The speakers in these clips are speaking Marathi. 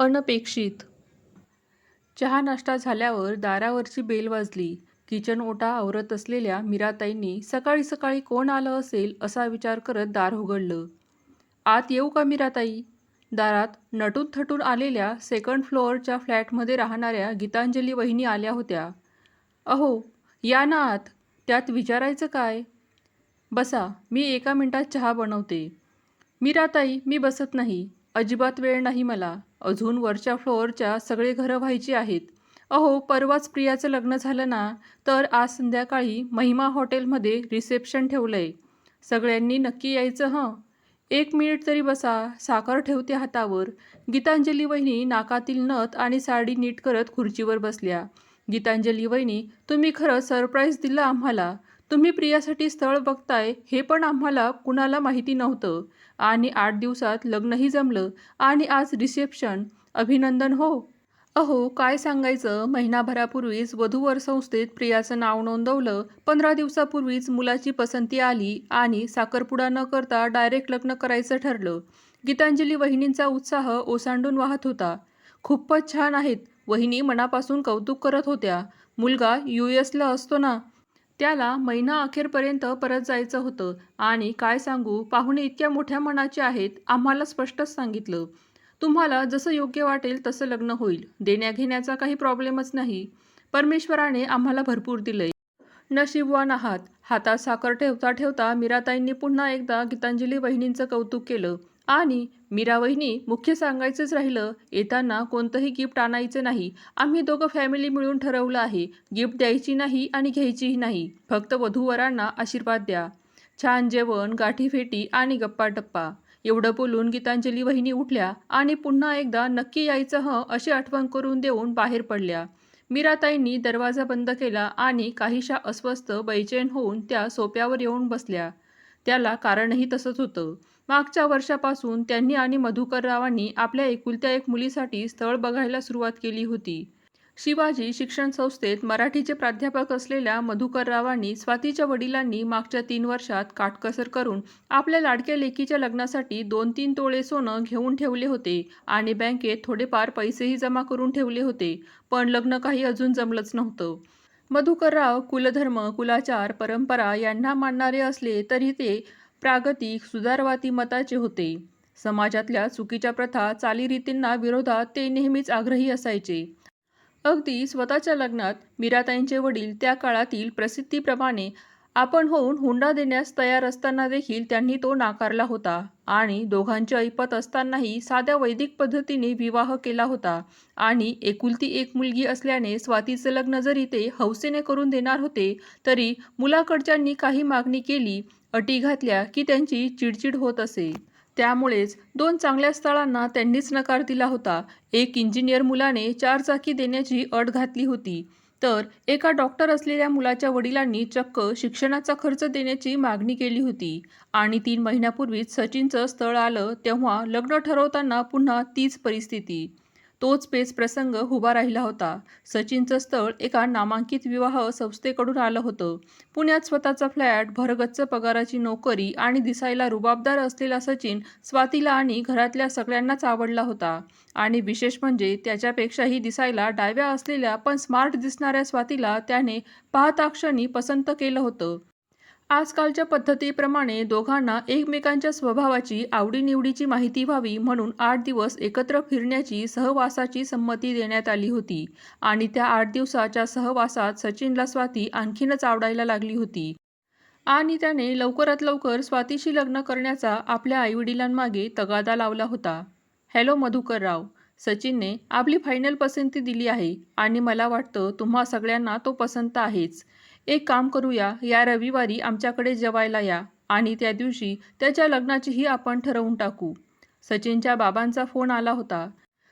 अनपेक्षित. चहा नाश्ता झाल्यावर दारावरची बेल वाजली. किचन ओटा आवरत असलेल्या मीराताईंनी सकाळी सकाळी कोण आलं असेल असा विचार करत दार उघडलं. आत येऊ का मीराताई? दारात नटून थटून आलेल्या सेकंड फ्लोअरच्या फ्लॅटमध्ये राहणाऱ्या गीतांजली वहिनी आल्या होत्या. अहो या ना आत. त्यात विचारायचं काय? बसा मी एका मिनटात चहा बनवते. मीराताई मी बसत नाही. अजिबात वेळ नाही मला. अजून वरच्या फ्लोअरच्या सगळे घरं व्हायची आहेत. अहो परवाच प्रियाचं लग्न झालं ना तर आज संध्याकाळी महिमा हॉटेलमध्ये रिसेप्शन ठेवलं आहे सगळ्यांनी नक्की यायचं हं? एक मिनिट तरी बसा साखर ठेवते हातावर. गीतांजली वहिनी नाकातील नथ आणि साडी नीट करत खुर्चीवर बसल्या. गीतांजली वहिनी तुम्ही खरं सरप्राईज दिलं आम्हाला. तुम्ही प्रियासाठी स्थळ बघताय हे पण आम्हाला कुणाला माहिती नव्हतं. आणि आठ दिवसात लग्नही जमलं. आणि आज रिसेप्शन. अभिनंदन हो. अहो काय सांगायचं? महिनाभरापूर्वीच वधूवर संस्थेत प्रियाचं नाव नोंदवलं. पंधरा दिवसापूर्वीच मुलाची पसंती आली आणि साखरपुडा न करता डायरेक्ट लग्न करायचं ठरलं. गीतांजली वहिनींचा उत्साह ओसांडून वाहत होता. खूपच छान आहेत. वहिनी मनापासून कौतुक करत होत्या. मुलगा यू एसला असतो ना? त्याला महिना अखेरपर्यंत परत जायचं होतं. आणि काय सांगू पाहुणे इतक्या मोठ्या मनाचे आहेत आम्हाला स्पष्टच सांगितलं. तुम्हाला जसं योग्य वाटेल तसं लग्न होईल. देण्याघेण्याचा काही प्रॉब्लेमच नाही. परमेश्वराने आम्हाला भरपूर दिलंय. नशीबवान आहात हातात साखर ठेवता ठेवता मीराताईंनी पुन्हा एकदा गीतांजली वहिनींचं कौतुक केलं. आणि मीरा वहिनी मुख्य सांगायचंच राहिलं येताना कोणतंही गिफ्ट आणायचं नाही. आम्ही दोघं फॅमिली मिळून ठरवलं आहे गिफ्ट द्यायची नाही आणि घ्यायचीही नाही. फक्त वधूवरांना आशीर्वाद द्या. छान जेवण गाठीफेटी आणि गप्पा टप्पा एवढं बोलून गीतांजली वहिनी उठल्या आणि पुन्हा एकदा नक्की यायचं हं अशी आठवण करून देऊन बाहेर पडल्या. मीराताईंनी दरवाजा बंद केला आणि काहीशा अस्वस्थ बैचैन होऊन त्या सोप्यावर येऊन बसल्या. त्याला कारणही तसंच होतं. मागच्या वर्षापासून त्यांनी आणि मधुकररावांनी आपल्या एकुलत्या एक मुलीसाठी स्थळ बघायला सुरुवात केली होती. शिवाजी शिक्षण संस्थेत मराठीचे प्राध्यापक असलेल्या मधुकररावांनी स्वातीच्या वडिलांनी मागच्या तीन वर्षात काटकसर करून आपल्या लाडक्या लेकीच्या लग्नासाठी दोन तीन तोळे सोनं घेऊन ठेवले होते आणि बँकेत थोडेफार पैसेही जमा करून ठेवले होते पण लग्न काही अजून जमलंच नव्हतं. मधुकरराव कुलधर्म कुलाचार परंपरा यांना मानणारे असले तरी ते प्रागतिक सुधारवादी मताचे होते. समाजातल्या चुकीच्या प्रथा चालीरीतींना विरोधात ते नेहमीच आग्रही असायचे. अगदी स्वतःच्या लग्नात मीराताईंचे वडील त्या काळातील प्रसिद्धीप्रमाणे आपण होऊन हुंडा देण्यास तयार असताना देखील त्यांनी तो नाकारला होता आणि दोघांचे ऐपत असतानाही साध्या वैदिक पद्धतीने विवाह केला होता आणि एकुलती एक मुलगी असल्याने स्वातीचं लग्न जरी ते हौसेने करून देणार होते तरी मुलाकडच्यांनी काही मागणी केली अटी घातल्या की त्यांची चिडचिड होत असे. त्यामुळेच दोन चांगल्या स्थळांना त्यांनीच नकार दिला होता. एक इंजिनियर मुलाने चार चाकी देण्याची अट घातली होती. तर एका डॉक्टर असलेल्या मुलाच्या वडिलांनी चक्क शिक्षणाचा खर्च देण्याची मागणी केली होती. आणि तीन महिन्यापूर्वीच सचिनचं स्थळ आलं तेव्हा लग्न ठरवताना पुन्हा तीच परिस्थिती. तोच पेच प्रसंग उभा राहिला होता. सचिनचं स्थळ एका नामांकित विवाह संस्थेकडून आलं होतं. पुण्यात स्वतःचा फ्लॅट भरगच्च पगाराची नोकरी आणि दिसायला रुबाबदार असलेला सचिन स्वातीला आणि घरातल्या सगळ्यांनाच आवडला होता. आणि विशेष म्हणजे त्याच्यापेक्षाही दिसायला डाव्या असलेल्या पण स्मार्ट दिसणाऱ्या स्वातीला त्याने पाहताक्षणी पसंत केलं होतं. आजकालच्या पद्धतीप्रमाणे दोघांना एकमेकांच्या स्वभावाची आवडीनिवडीची माहिती व्हावी म्हणून आठ दिवस एकत्र फिरण्याची सहवासाची संमती देण्यात आली होती आणि त्या आठ दिवसाच्या सहवासात सचिनला स्वाती आणखीनच आवडायला लागली होती. आणि त्याने लवकरात लवकर स्वातीशी लग्न करण्याचा आपल्या आईवडिलांमागे तगादा लावला होता. हॅलो मधुकरराव. सचिनने आपली फायनल पसंती दिली आहे आणि मला वाटतं तुम्हा सगळ्यांना तो पसंत आहेच. एक काम करूया या रविवारी आमच्याकडे जेवायला या आणि त्या दिवशी त्याच्या लग्नाचीही आपण ठरवून टाकू. सचिनच्या बाबांचा फोन आला होता.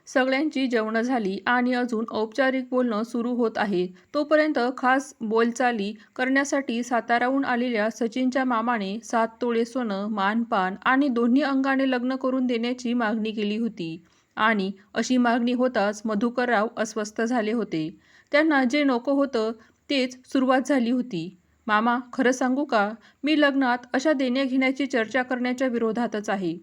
सगळ्यांची जेवणं झाली आणि अजून औपचारिक बोलणं सुरू होत आहे. तोपर्यंत खास बोलचाली करण्यासाठी साताराहून आलेल्या सचिनच्या मामाने सात तोळे सोनं मानपान आणि दोन्ही अंगाने लग्न करून देण्याची मागणी केली होती. आणि अशी मागणी होताच मधुकरराव अस्वस्थ झाले होते. त्यांना जे नको होतं तेच सुरुवात झाली होती. मामा खरं सांगू का? मी लग्नात अशा देण्याघेण्याची चर्चा करण्याच्या विरोधातच आहे.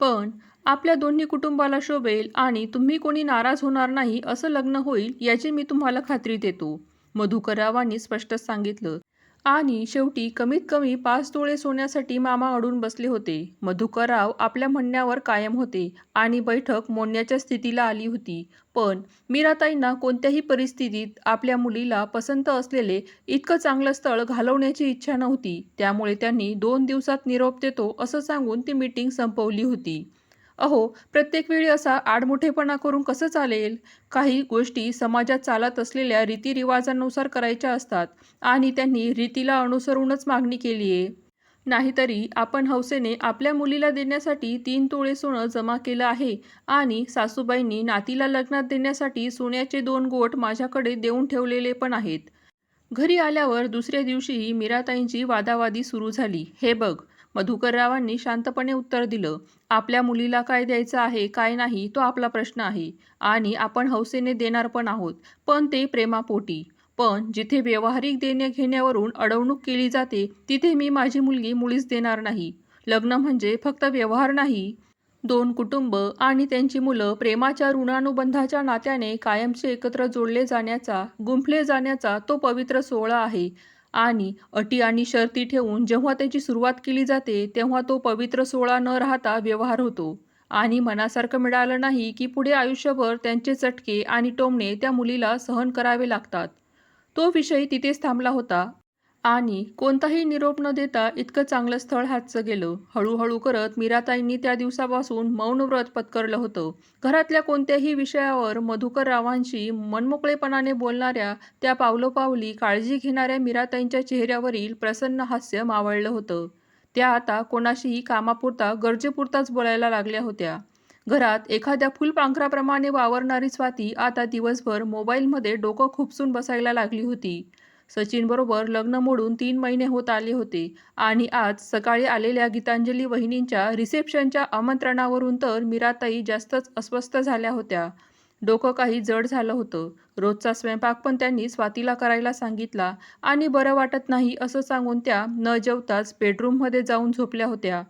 पण आपल्या दोन्ही कुटुंबाला शोभेल आणि तुम्ही कोणी नाराज होणार नाही असं लग्न होईल याची मी तुम्हाला खात्री देतो मधुकररावांनी स्पष्ट सांगितलं. आणि शेवटी कमीत कमी पाच तोळे सोन्यासाठी मामा अडून बसले होते. मधुकरराव आपल्या म्हणण्यावर कायम होते आणि बैठक मोडण्याच्या स्थितीला आली होती. पण मीराताईंना कोणत्याही परिस्थितीत आपल्या मुलीला पसंत असलेले इतकं चांगलं स्थळ घालवण्याची इच्छा नव्हती. त्यामुळे त्यांनी दोन दिवसात निरोप देतो असं सांगून ती मीटिंग संपवली होती. अहो प्रत्येक वेळी असा आडमुठेपणा करून कसं चालेल? काही गोष्टी समाजात चालत असलेल्या रीतिरिवाजांनुसार करायच्या असतात आणि त्यांनी रीतीला अनुसरूनच मागणी केली आहे. नाहीतरी आपण हौसेने आपल्या मुलीला देण्यासाठी तीन तोळे सोनं जमा केलं आहे आणि सासूबाईंनी नातीला लग्नात देण्यासाठी सोन्याचे दोन गोट माझ्याकडे देऊन ठेवलेले पण आहेत. घरी आल्यावर दुसऱ्या दिवशीही मीराताईंची वादावादी सुरू झाली. हे बघ मधुकररावांनी शांतपणे उत्तर दिलं आपल्या मुलीला काय द्यायचं आहे काय नाही तो आपला प्रश्न आहे. आणि आपण हौसेने देणार पण आहोत पण ते प्रेमापोटी. पण जिथे व्यावहारिक देण्या घेण्यावरून अडवणूक केली जाते तिथे मी माझी मुलगी मुळीच देणार नाही. लग्न म्हणजे फक्त व्यवहार नाही. दोन कुटुंब आणि त्यांची मुलं प्रेमाच्या ऋणानुबंधाच्या नात्याने कायमचे एकत्र जोडले जाण्याचा गुंफले जाण्याचा तो पवित्र सोहळा आहे. आणि अटी आणि शर्ती ठेवून जेव्हा त्याची सुरुवात केली जाते तेव्हा तो पवित्र सोहळा न राहता व्यवहार होतो. आणि मनासारखं मिळालं नाही की पुढे आयुष्यभर त्यांचे चटके आणि टोमणे त्या मुलीला सहन करावे लागतात. तो विषय तिथेच थांबला होता. आणि कोणताही निरोप न देता इतकं चांगलं स्थळ हातचं गेलं. हळूहळू करत मीराताईंनी त्या दिवसापासून मौन व्रत पत्करलं होतं. घरातल्या कोणत्याही विषयावर मधुकर रावांशी मनमोकळेपणाने बोलणाऱ्या त्या पावलोपावली काळजी घेणाऱ्या मीराताईंच्या चेहऱ्यावरील प्रसन्न हास्य मावळलं होतं. त्या आता कोणाशीही कामापुरता गरजेपुरताच बोलायला लागल्या होत्या. घरात एखाद्या फुलपांखराप्रमाणे वावरणारी स्वाती आता दिवसभर मोबाईलमध्ये डोकं खुपसून बसायला लागली होती. सचिनबरोबर लग्न मोडून तीन महिने होत आले होते. आणि आज सकाळी आलेल्या गीतांजली वहिनींच्या रिसेप्शनच्या आमंत्रणावरून तर मीराताई जास्तच अस्वस्थ झाल्या होत्या. डोकं काही जड झालं होतं. रोजचा स्वयंपाक पण त्यांनी स्वातीला करायला सांगितला. आणि बरं वाटत नाही असं सांगून त्या न जेवताच बेडरूममध्ये जाऊन झोपल्या होत्या.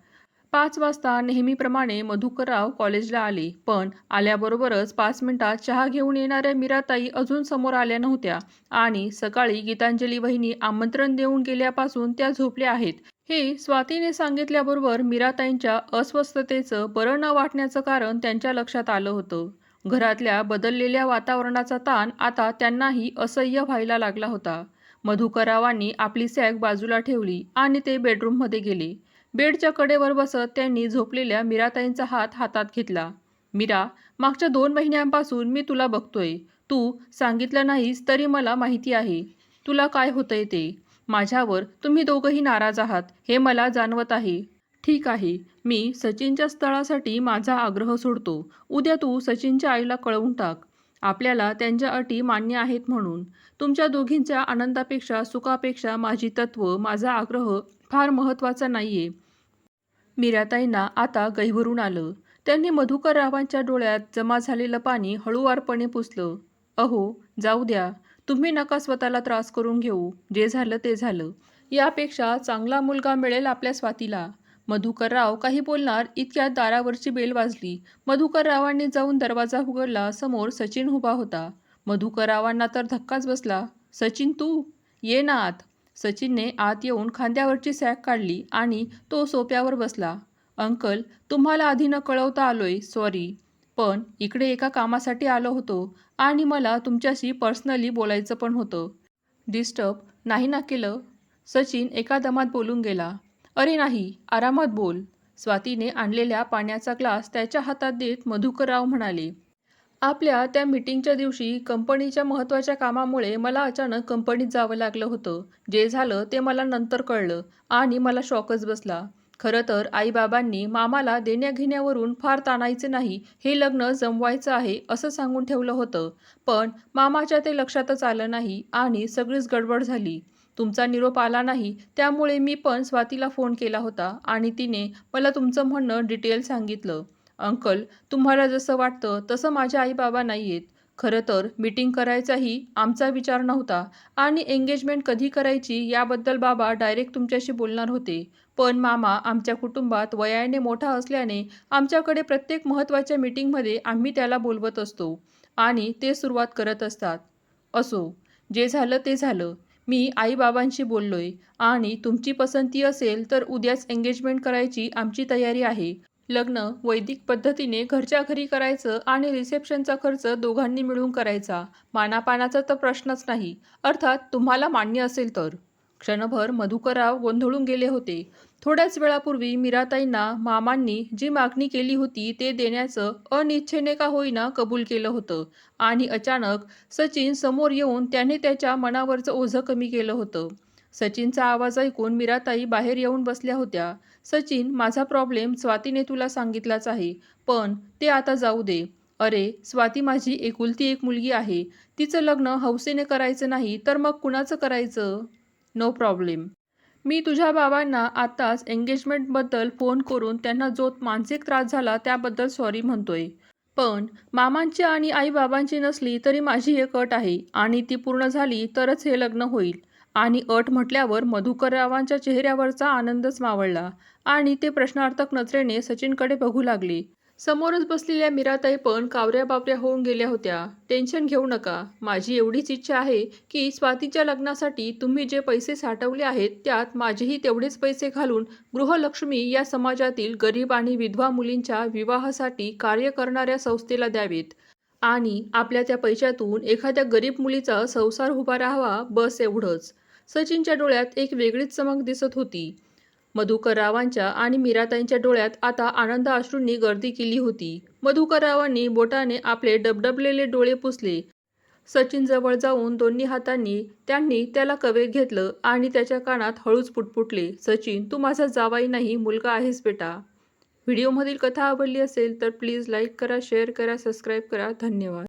पाच वाजता नेहमीप्रमाणे मधुकरराव कॉलेजला आले पण आल्याबरोबरच पाच मिनिटात चहा घेऊन येणाऱ्या मीराताई अजून समोर आल्या नव्हत्या आणि सकाळी गीतांजली वहिनी आमंत्रण देऊन गेल्यापासून त्या झोपल्या आहेत. हे स्वातीने सांगितल्याबरोबर मीराताईंच्या अस्वस्थतेचं बरं न वाटण्याचं कारण त्यांच्या लक्षात आलं होतं. घरातल्या बदललेल्या वातावरणाचा ताण आता त्यांनाही असह्य व्हायला लागला होता. मधुकरावांनी आपली सॅग बाजूला ठेवली आणि ते बेडरूममध्ये गेले. बेडच्या कडेवर बसत त्यांनी झोपलेल्या मीराताईंचा हात हातात घेतला. मीरा मागच्या दोन महिन्यांपासून मी तुला बघतोय. तू सांगितलं नाहीस तरी मला माहिती आहे. तुला काय होतंय ते? माझ्यावर तुम्ही दोघंही नाराज आहात हे मला जाणवत आहे. ठीक आहे. मी सचिनच्या स्थळासाठी माझा आग्रह सोडतो. उद्या तू सचिनच्या आईला कळवून टाक. आपल्याला त्यांच्या अटी मान्य आहेत म्हणून. तुमच्या दोघींच्या आनंदापेक्षा सुखापेक्षा माझी तत्व माझा आग्रह फार महत्त्वाचा नाही आहे मीराताईंना आता गैवरून आलं. त्यांनी मधुकररावांच्या डोळ्यात जमा झालेलं पाणी हळूवारपणे पुसलं. अहो जाऊ द्या. तुम्ही नका स्वतःला त्रास करून घेऊ. जे झालं ते झालं. यापेक्षा चांगला मुलगा मिळेल आपल्या स्वातीला. मधुकरराव काही बोलणार इतक्यात दारावरची बेल वाजली. मधुकररावांनी जाऊन दरवाजा उघडला. समोर सचिन उभा होता. मधुकररावांना तर धक्काच बसला. सचिन तू? ये ना आत. सचिनने आत येऊन खांद्यावरची सॅक काढली आणि तो सोप्यावर बसला. अंकल तुम्हाला आधी न कळवता आलोय सॉरी. पण इकडे एका कामासाठी आलो होतो आणि मला तुमच्याशी पर्सनली बोलायचं पण होतं. डिस्टर्ब. नाही ना केलं. सचिन एका दमात बोलून गेला. अरे नाही आरामात बोल. स्वातीने आणलेल्या पाण्याचा ग्लास त्याच्या हातात देत मधुकरराव म्हणाले. आपल्या त्या मीटिंगच्या दिवशी कंपनीच्या महत्त्वाच्या कामामुळे मला अचानक कंपनीत जावं लागलं होतं. जे झालं ते मला नंतर कळलं आणि मला शॉकच बसला. खरं तर आईबाबांनी मामाला देण्याघेण्यावरून फार ताणायचे नाही हे लग्न जमवायचं आहे असं सांगून ठेवलं होतं. पण मामाच्या ते लक्षातच आलं नाही आणि सगळीच गडबड झाली. तुमचा निरोप आला नाही त्यामुळे मी पण स्वातीला फोन केला होता आणि तिने मला तुमचं म्हणणं डिटेल सांगितलं. अंकल तुम्हाला जसं वाटतं तसं माझ्या आईबाबा नाही आहेत खरं तर मीटिंग करायचाही आमचा विचार नव्हता आणि एंगेजमेंट कधी करायची याबद्दल बाबा डायरेक्ट तुमच्याशी बोलणार होते. पण मामा आमच्या कुटुंबात वयाने मोठा असल्याने आमच्याकडे प्रत्येक महत्त्वाच्या मीटिंगमध्ये आम्ही त्याला बोलवत असतो आणि ते सुरुवात करत असतात. असो जे झालं ते झालं. मी आईबाबांशी बोललोय आणि तुमची पसंती असेल तर उद्याच एंगेजमेंट करायची आमची तयारी आहे. लग्न वैदिक पद्धतीने घरच्या घरी करायचं आणि रिसेप्शनचा खर्च दोघांनी मिळून करायचा. मानापानाचा तर प्रश्नच नाही. अर्थात तुम्हाला मान्य असेल तर. क्षणभर मधुकरराव गोंधळून गेले होते. थोड्याच वेळापूर्वी मीराताईंना मामांनी जी मागणी केली होती ते देण्याचं अनिच्छेने का होईना कबूल केलं होतं. आणि अचानक सचिन समोर येऊन त्याने त्याच्या मनावरचं ओझं कमी केलं होतं. सचिनचा आवाज ऐकून मीराताई बाहेर येऊन बसल्या होत्या. सचिन माझा प्रॉब्लेम स्वातीने तुला सांगितलाच आहे पण ते आता जाऊ दे. अरे स्वाती माझी एकुलती एक मुलगी आहे. तिचं लग्न हौसेने करायचं नाही तर मग कुणाचं करायचं? नो प्रॉब्लेम मी तुझ्या बाबांना आत्ताच एंगेजमेंटबद्दल फोन करून त्यांना जो मानसिक त्रास झाला त्याबद्दल सॉरी म्हणतोय. पण मामांची आणि आईबाबांची नसली तरी माझी एक अट आहे आणि ती पूर्ण झाली तरच हे लग्न होईल. आणि अट म्हटल्यावर मधुकररावांच्या चेहऱ्यावरचा आनंदच मावळला. आणि ते प्रश्नार्थक नजरेने सचिनकडे बघू लागले. समोरच बसलेल्या मीराताई पण कावऱ्या बावऱ्या होऊन गेल्या होत्या. टेन्शन घेऊ नका. माझी एवढीच इच्छा आहे की स्वातीच्या लग्नासाठी तुम्ही जे पैसे साठवले आहेत त्यात माझेही तेवढेच पैसे घालून गृहलक्ष्मी या समाजातील गरीब आणि विधवा मुलींच्या विवाहासाठी कार्य करणाऱ्या संस्थेला द्यावेत. आणि आपल्या त्या पैशातून एखाद्या गरीब मुलीचा संसार उभा राहावा बस एवढंच. सचिनच्या डोळ्यात एक वेगळीच चमक दिसत होती. मधुकररावांच्या आणि मीराताईंच्या डोळ्यात आता आनंद अश्रूंनी गर्दी केली होती. मधुकररावांनी बोटाने आपले डबडबलेले डोळे पुसले. सचिनजवळ जाऊन दोन्ही हातांनी त्यांनी त्याला कवेत घेतलं आणि त्याच्या कानात हळूच पुटपुटले सचिन तू माझा जावाई नाही मुलगा आहेस बेटा. व्हिडिओमधील कथा आवडली असेल तर प्लीज लाईक करा शेअर करा सबस्क्राईब करा. धन्यवाद.